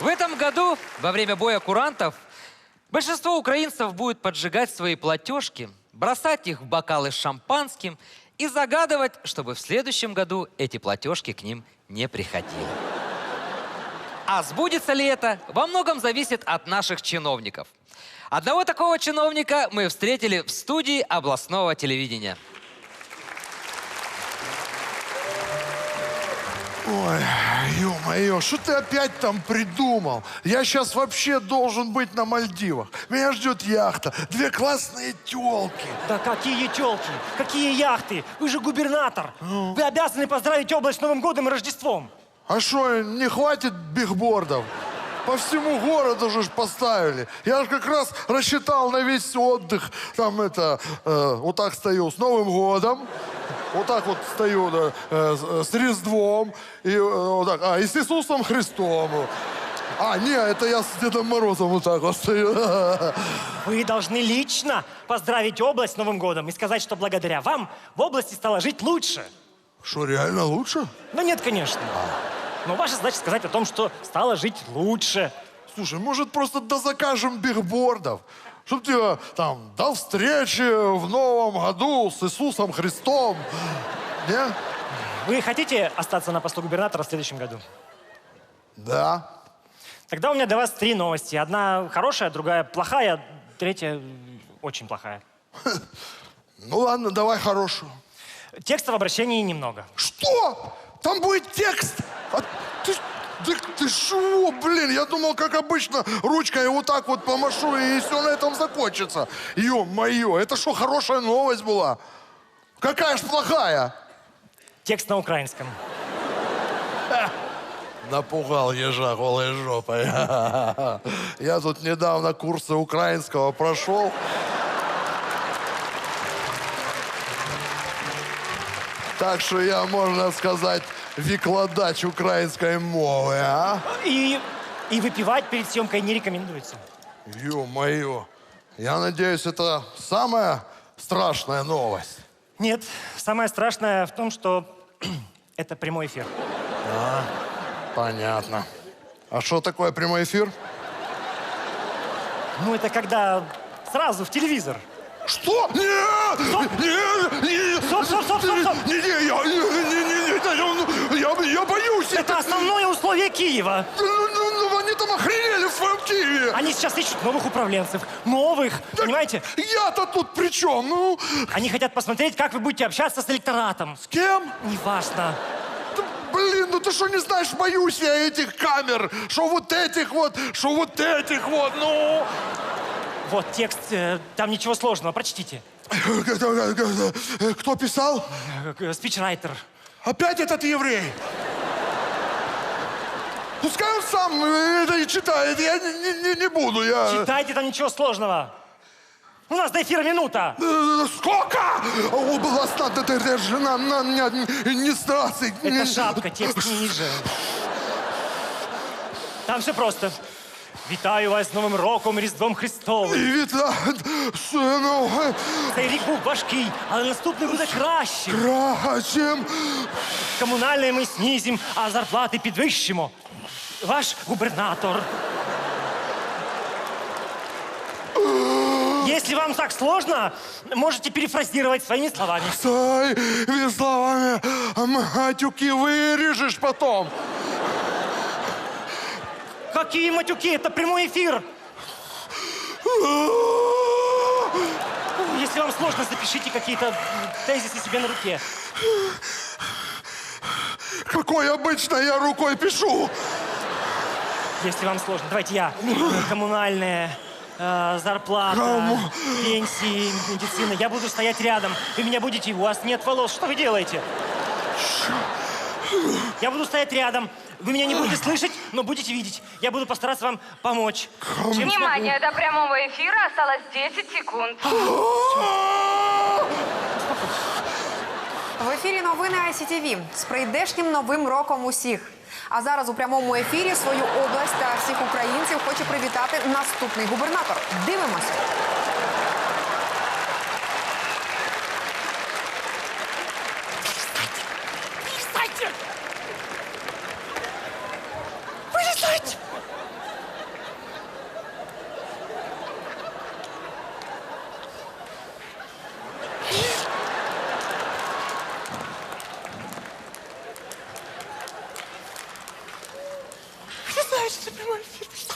В этом году, во время боя курантов, большинство украинцев будет поджигать свои платежки, бросать их в бокалы с шампанским и загадывать, чтобы в следующем году эти платежки к ним не приходили. А сбудется ли это, во многом зависит от наших чиновников. Одного такого чиновника мы встретили в студии областного телевидения. Ой, ё-моё, что ты опять там придумал? Я сейчас вообще должен быть на Мальдивах. Меня ждет яхта, две классные тёлки. Да какие телки, какие яхты? Вы же губернатор. Вы обязаны поздравить область с Новым годом и Рождеством. А что, не хватит бигбордов? По всему городу же поставили. Я же как раз рассчитал на весь отдых. Там это, э, вот так стою с Новым годом. Вот так вот стою да, э, с, с Різдвом. И э, вот так, а, и с Иисусом Христом. А, не, это я с Дедом Морозом вот так вот стою. Вы должны лично поздравить область с Новым годом и сказать, что благодаря вам в области стало жить лучше. Что, реально лучше? Ну нет, конечно. Но ваша задача сказать о том, что стало жить лучше. Слушай, может, просто дозакажем бигбордов? Чтоб тебя там до встречи в новом году с Иисусом Христом. Не? Вы хотите остаться на посту губернатора в следующем году? Да. Тогда у меня для вас три новости. Одна хорошая, другая плохая, третья очень плохая. Ну ладно, давай хорошую. Текста в обращении немного. Что? Там будет текст? А ты, ты шо, блин, я думал, как обычно, ручкой вот так вот помашу, и все на этом закончится. Ё-моё, это что, хорошая новость была? Какая ж плохая? Текст на украинском. Напугал ежа голой жопой. Я тут недавно курсы украинского прошел. Так что я, можно сказать, викладач украинской мовы, а? И, и выпивать перед съемкой не рекомендуется. Ё-моё. Я надеюсь, это самая страшная новость. Нет, самое страшное в том, что это прямой эфир. Понятно. А что такое прямой эфир? Ну, это когда сразу в телевизор. Что? Нет! Нет! Нет! Стоп, стоп, стоп, стоп, стоп! Не, не, я, не, не, не, не, я, я, боюсь. Это основное условие Киева. Ну, ну, ну, они там охренели в своем Киеве. Они сейчас ищут новых управленцев. Новых, понимаете? Я-то тут при чем? Ну, Они хотят посмотреть, как вы будете общаться с электоратом. с кем? Неважно. Да, блин, ну ты что не знаешь, боюсь я этих камер. Что вот этих вот, что вот этих вот, ну. Вот текст, э, там ничего сложного, прочтите. Кто писал? Э, Спичрайтер. Опять этот еврей? Пускай он сам э, это и читает, я не, не- не, не буду, я... Читайте, там ничего сложного. У нас до эфира минута. Э, Сколько? Областная держана на администрации. Это шапка, текст ниже. Там все просто. Вітаю вас з Новим роком, Різдвом Христовим. Віта, сину, Цей рік був важкий, але наступний буде краще. крачем. Комунальне ми снизимо, а зарплати підвищимо. Ваш губернатор. Если вам так сложно, можете перефразировать своими словами. Своими словами, матюки вырежешь потом. Какие матюки? Это прямой эфир. Если вам сложно, запишите какие-то тезисы себе на руке. Какой обычно я рукой пишу. Если вам сложно, давайте я. Коммунальные, э, зарплата, Кому? пенсии, медицина. Я буду стоять рядом. Вы меня будете, у вас нет волос. Что вы делаете? Я буду стоять рядом. Вы меня не будете слышать, но будете видеть. Я буду постараться вам помочь. Чем Внимание, до прямого эфира осталось 10 секунд. В ефірі новини ICTV. з прийдешнім новим роком усіх. А зараз у прямому ефірі свою область та всіх українців хоче привітати наступний губернатор. Дивимося. Знаешь, что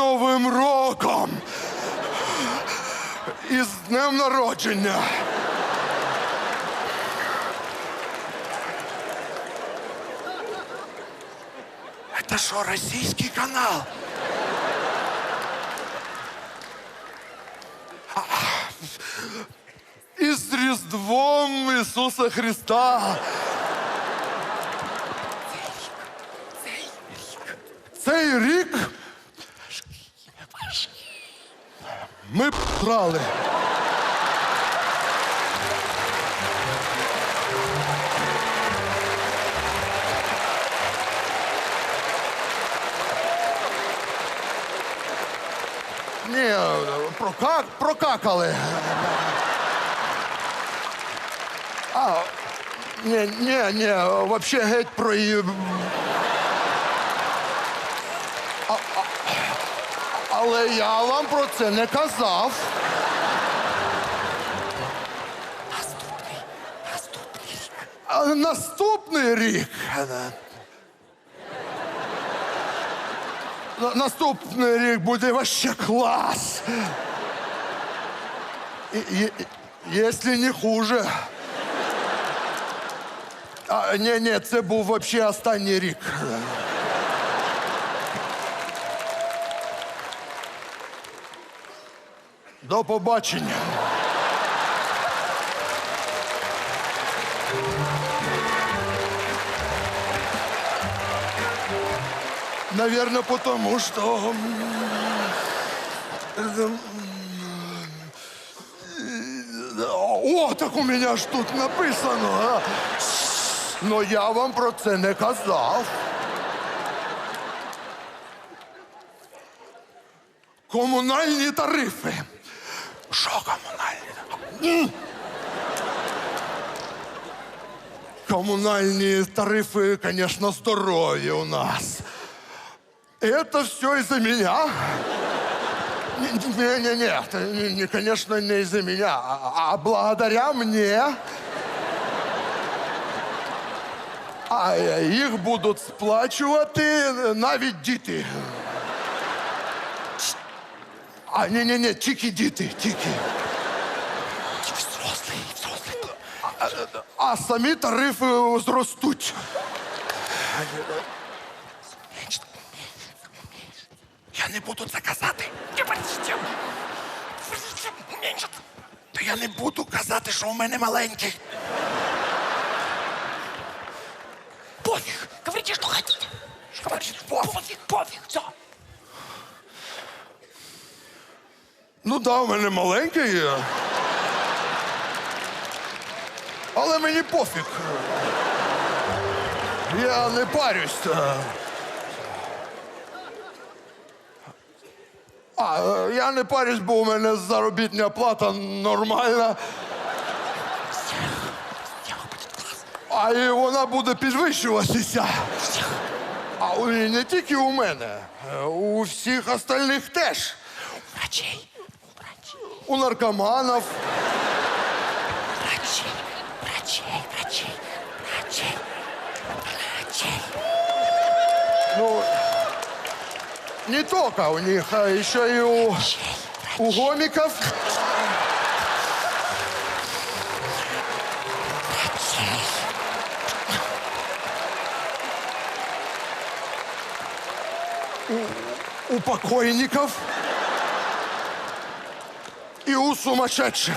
Новим роком! І з днем народження! Это что, российский канал? А, І з Різдвом Ісуса Христа. ми брали. Ні, прока... прокакали. А, ні, ні, ні, вообще геть про її. але я вам про це не казав. Наступний, наступний рік. А наступний рік. На- Наступний рік буде вообще клас. І- і- Якщо не хуже. А, ні, ні, це був вообще останній рік. До побачення. Наверное, потому что... О, так у меня ж тут написано. а. Но я вам про це не казав. Комунальні тарифи. Що комунальні? М. Коммунальные тарифы, конечно, здоровье у нас. Это все из-за меня? Не-не-не, это не, не, конечно, не из-за меня, а, а благодаря мне. А е, їх будуть сплачувати навіть діти. А, ні, ні, ні, тільки діти, тільки. Тільки взрослі, взрослі. А, а самі тарифи зростуть. Я не буду це казати. То я не буду казати, що у мене маленький. Пофіг. Говорите, що хотите. Говорите? Пофіг, пофіг, все. Ну да, у мене маленький. є. Але мені пофіг. Я не парюсь. А, я не парюсь, бо у мене заробітня плата нормальна. А і вона буде підвищуватися. А не тільки у мене, у всіх остальних теж. Врачей. У наркоманів. Врачей, врачей, врачей, врачей, врачей. Ну, не только у них, а еще и у, у гомиков. У покойников. И у сумасшедших.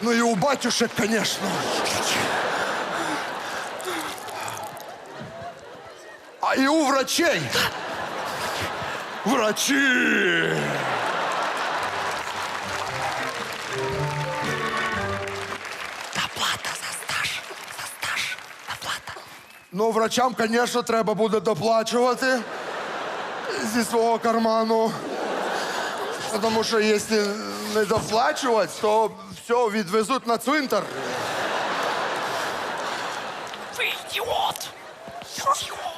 Ну и у батюшек, конечно. А и у врачей. врачи. Доплата за стаж. За стаж. Доплата. Ну, врачам, звісно, треба буде доплачувати зі свого карману. Тому що якщо не доплачувати, то все, відвезуть на цвинтар. Ви ідіот.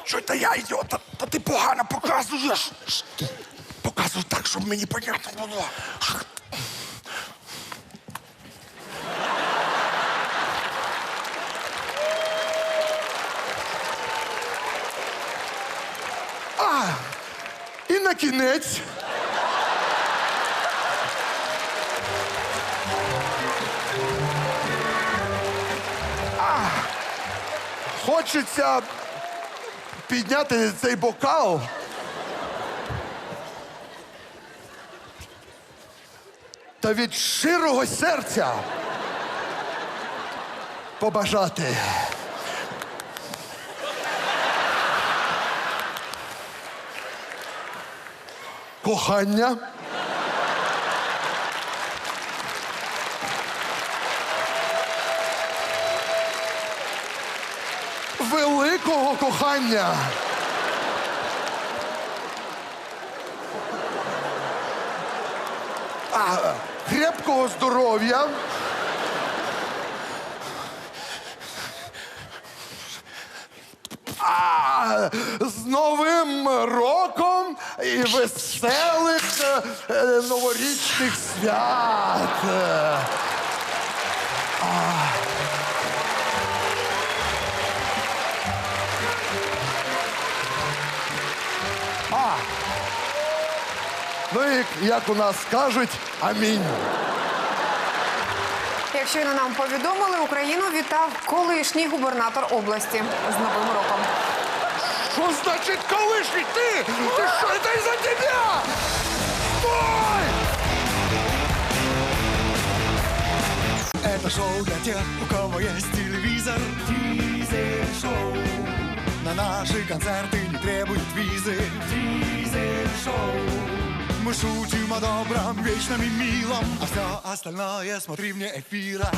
Що це я ідіот? Та, та ти погано показуєш. Показуй так, щоб мені понятно було. І на кінець. Хочеться підняти цей бокал. Та від щирого серця побажати. Кохання. Великого кохання. А, крепкого здоров'я. А, з Новим роком і веселих е, новорічних свят. А. Ну і як у нас кажуть, амінь. Як щойно нам повідомили, Україну вітав колишній губернатор області з Новим роком. Що значить колишній? Ти? Ти що, це із-за тебе? Стой! Это шоу для тех, у кого есть телевизор. Дизель шоу. На наши концерты не требуют визы. Дизель шоу. Мы шутим о добром, вечном и милом, а все остальное смотри вне эфира.